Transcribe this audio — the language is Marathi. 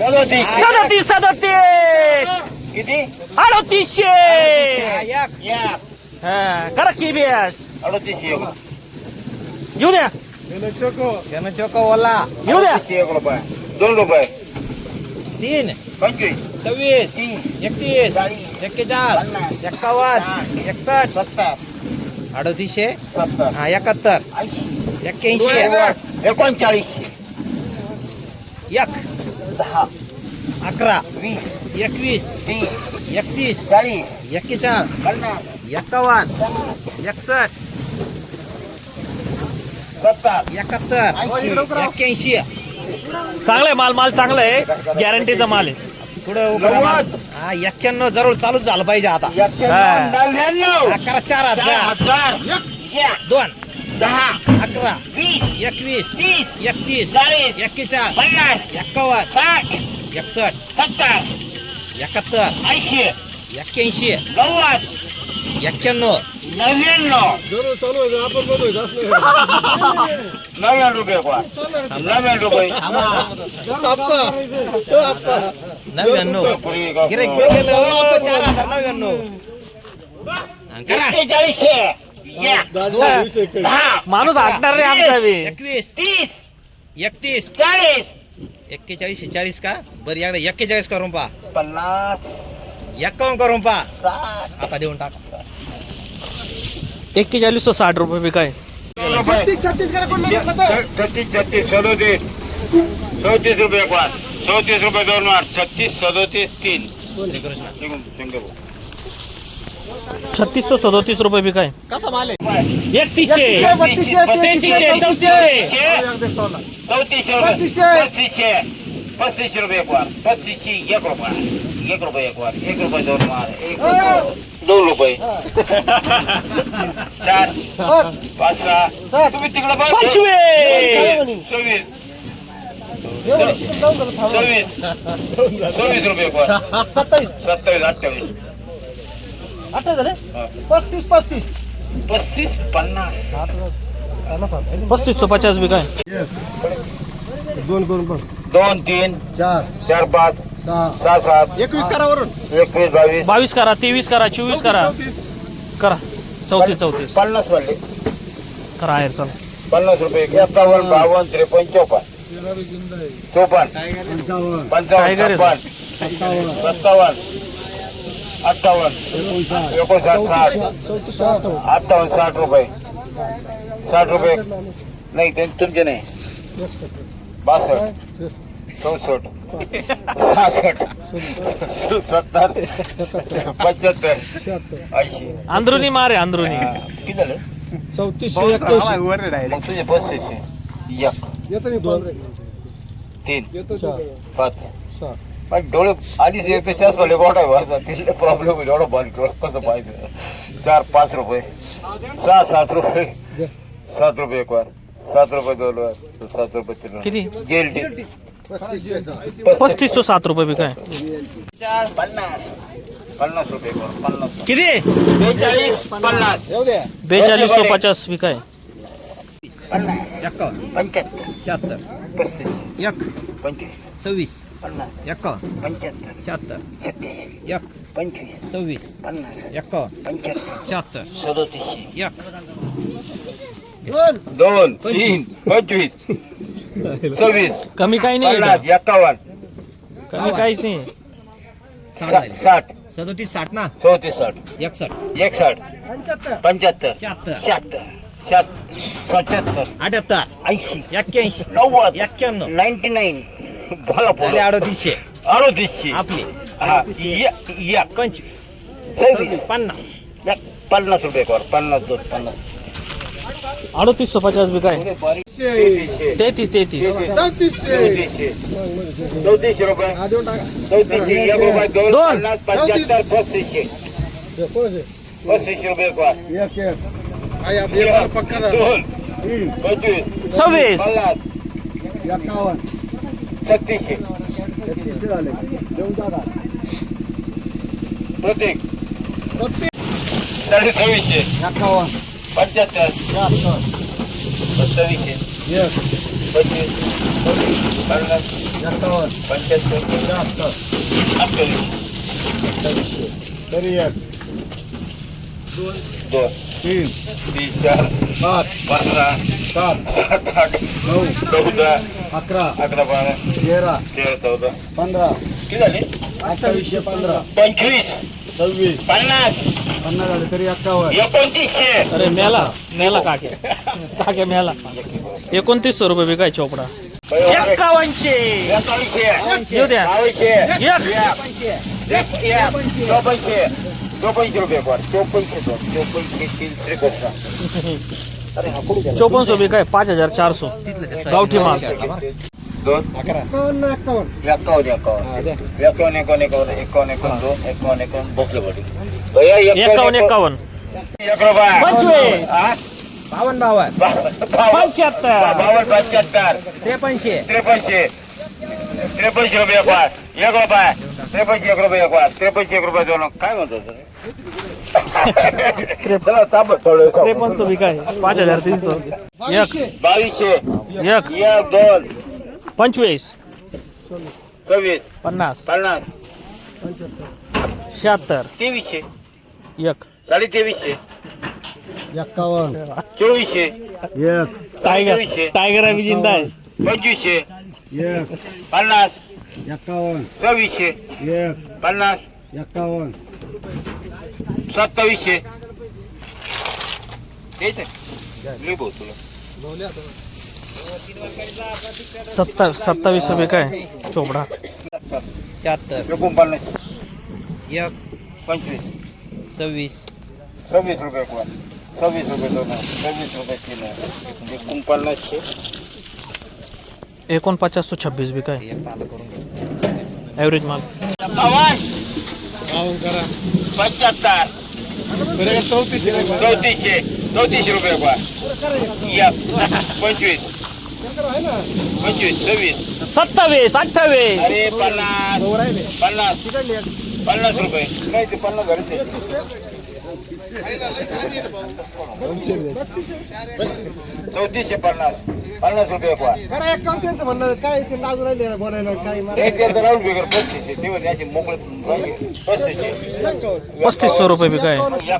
सदोतीस सदतीस सदतीस किती अडतीसशे या हा, करा की बेस अडतीसशे एक येऊ द्या त्यानं चोको ओला येऊ द्या अडतीसशे एक रुपये दोन रुपये तीन पंचवीस सव्वीस तीस दहा अकरा वीस एकवीस तीस एकतीस चाळीस एक्केचाळीस पन्नास एक्कावन्न एकसष्ट सत्तर एकाहत्तर एक्क्याऐंशी. चांगला आहे माल माल चांगला आहे गॅरंटीचा माल आहे. पुढं उघडा माल. हा एक्क्याण्णव जरूर चालूच झालं पाहिजे आता. नव्याण्णव अकरा चार चार हजार. दोन. दहा अकरा वीस एकवीस तीस एकतीस चाळीस एक्केचाळीस पन्नास एक्कावन्न साठ एकसष्ट सत्तर एकाहत्तर ऐंशी एक्क्याऐंशी नव्वद एक्क्याण्णव. नव्याण्णव. नव्याण्णव रुपये कोण नव्याण्णव रुपये. नव्याण्णव. गिरे गेलं चार हजार नव्याण्णव. करा. दहा माणूस हटणार रे आमचा बी. एकवीस. तीस. एकतीस. चाळीस. एक्केचाळीस चाळीस का? बरं एकदा एक्केचाळीस करून पा पन्नास. एक्कावन्न करून पा साठ. आता देऊन टाका. एक्केचाळीस साठ रुपये बी काय? छत्तीस छत्तीस छत्तीस सदोतीस. चौतीस रुपये कोण चौतीस रुपये दोन मार छत्तीस सदोतीस तीन. श्रीकृष्ण. छत्तीस सदोतीस रुपये बी काय? कसा माल एकतीसशे. तेहतीसशे चौतीसशे. चौतीसशे रुपये. पस्तीसशे. पस्तीसशे रुपये एक वार. पस्तीसशे एक रुपये. एक रुपये एक वार. एक रुपये दोन मार एक रुपये दोन. रुपये. चार. पाच सहा तुम्ही तिकडे बघा. पंचवीस. चोवीस. चोवीस. चोवीस रुपये एक वार. सत्तावीस. सत्तावीस अठ्ठावीस. अठरा झाले? हा. पस्तीस पस्तीस. पस्तीस पन्नास. पस्तीस पचास बी काय? दोन करून पण दोन तीन. चार. चार पाच. सहा. सहा सात. एकवीस करा वरून एकवीस बावीस. बावीस करा तेवीस करा चोवीस करा. करा. चौतीस चौतीस. पन्नास वाढले करा आहेर चला. पन्नास रुपये एकावन्न बावन्न त्रेपन्न चौपन्न. चौपन्न. पंचावन्न पंचावन्न टायगर छप्पन्न. सत्तावन्न. सत्तावन्न अठ्ठावन्न एकोणसाठ एकोणसाठ साठ। चौतीसशे अठ्ठावन्न अठ्ठावन्न साठ रुपये। साठ रुपये। नाही ते तुमचे नाही। बासष्ट। चौसष्ट। सहासष्ट। सत्तर। पंच्याहत्तर। शहात्तर ऐंशी। अंदरुनी मार आहे अंदरुनी. हा, किती झालं? चौतीसशे एक्क्याऐंशी मग तुझे पस्तीसशे. एक. येतो मी दोन. तीन. येतो चार पाच. सहा पण डोळे आधीच एक तर चष्मा लय मोठा भरता. तिथले प्रॉब्लेम होईल एवढं बारीक डोळं कसं पाहिजे? चार पाच रुपये. सहा सात रुपये. सात रुपये एक वार. सात रुपये दोन वार. सात रुपये तीन. किती? जेल टी पस्तीसशे सहा पस्तीस तो सात रुपये बी काय? पन्नास. पन्नास रुपये पन्नास. किती? बेचाळीस पन्नास. बेचाळीस सो पचास बी काय? पंच्याहत्तर. शहात्तर पस्तीस. एक. पंचवीस. सव्वीस. पन्नास. एक्कावन्न पंच्याहत्तर. शहात्तर. छत्तीस. एक. पंचवीस. सव्वीस. पन्नास. एक्कावन्न पंच्याहत्तर. शहात्तर. सदोतीसशे. एक. दोन तीन पंचवीस. सव्वीस. कमी काही नाही. पन्नास इथं. एकावन्न कमी काहीच नाही. साठ सा- झाले. साठ. सदोतीस साठ ना? चौतीस साठ. एकसष्ट एकसाठ. पंच्याहत्तर. शहात्तर. शहात्तर. शात सत्याहत्तर. अठ्याहत्तर. ऐंशी. एक्क्याऐंशी. नव्वद. एक्क्याण्णव. Ninety nine. बोला झाले बोला अडतीसशे अडतीसशे आपली हा एक एक पंचवीस सव्वीस पन्नास एक पन्नास रुपये कर पन्नास दोन पन्नास अडतीस सो पचास बी काय तेहतीसशे तेहतीस तेहतीस चौतीसशे चौतीसशे रुपये हा देऊन टाका चौतीसशे एक रुपये दोन दोन. पन्नास पंच्याहत्तर पस्तीसशे हे कोणाचे? पस्तीसशे रुपये कर एक एक आई आता एक वाला पक्का झाला. दोन तीन पंचवीस सव्वीस पन्नास एकावन्न छत्तीसशे छत्तीसशे झाले देऊन टाका प्रत्येक प्रत्येक साडे सव्वीसशे एकावन्न पंच्याहत्तर शहात्तर सत्तावीसशे एक पंचवीस पन्नास एकावन्न पंच्याहत्तर शहात्तर अठ्ठावीस अठ्ठावीसशे तरी एक दोन तीन तीन चार पाच पंधरा सात सात आठ नऊ चौदा अकरा अकरा बारा तेरा तेरा चौदा पंधरा किती झाले? अठ्ठावीसशे पंधरा पंचवीस सव्वीस पन्नास पन्नास झाले तरी एक्कावन्न. एकोणतीसशे. अरे मेला मेला काके काके मेला. एकोणतीसशे रुपये विकाय चोपडा. एक्कावनशे एकावीसशे येऊ द्या. चौपनशे चोपन्न रुपये पर चोपन्न चोपन्न चोपन्न सो काय? पाच हजार चार सो गावठी माल. दोन. एकावन्न एकावन्न. एकावन्न एकावन्न. एकावन्न एकावन्न एकावन्न दोन एकावन्न एकावन्न बसलं पडी एकावन्न एकावन्न एक बावन्न बावन्न. पंच्याहत्तर. बावन्न पंच्याहत्तर. त्रेपन्नशे. त्रेपन्नशे. त्रेपन्नशे रुपये पाच एक रुपये. त्रेपन्नशे एक रुपये एक वार त्रेपन्नशे एक रुपये दोन काय म्हणतो? चला ताबड थोडं त्रेपन्नशे विकाय पाच हजार तीनशे. एक. बावीसशे. एक. एक दोन. पंचवीस. सव्वीस. पन्नास. पन्नास. शहात्तर. तेवीसशे. एक. साडे तेवीसशे एकावन्न चोवीसशे. एक. टायगर टायगर आहे जिंदा आहे. पंचवीसशे. एक. पन्नास. એકાવન છવ્વીસે એક પચાસ सत्तर सत्तावीस रुपये का है चोपड़ा। एक पंचवीस। सव्वीस रुपये रुपये रुपये तीन छब्बीस भी का है। ॲव्हरेज माल. पंच्याहत्तर चौतीसशे. चौतीसशे रुपये पंचवीस. पंचवीस. सव्वीस. सत्तावीस अठ्ठावीस. अरे पन्नास. पन्नास. पन्नास रुपये. नाही ते पन्नास ते. चौतीसशे पन्नास. पन्नास रुपये कोण करा एकावन्न त्यांचं म्हणणं काय ते लागू राहिले बोलायला काय एक राहून बिगर पस्तीसशे ते म्हणजे मोकळे पस्तीसशे. पस्तीसशे रुपये एकावन्न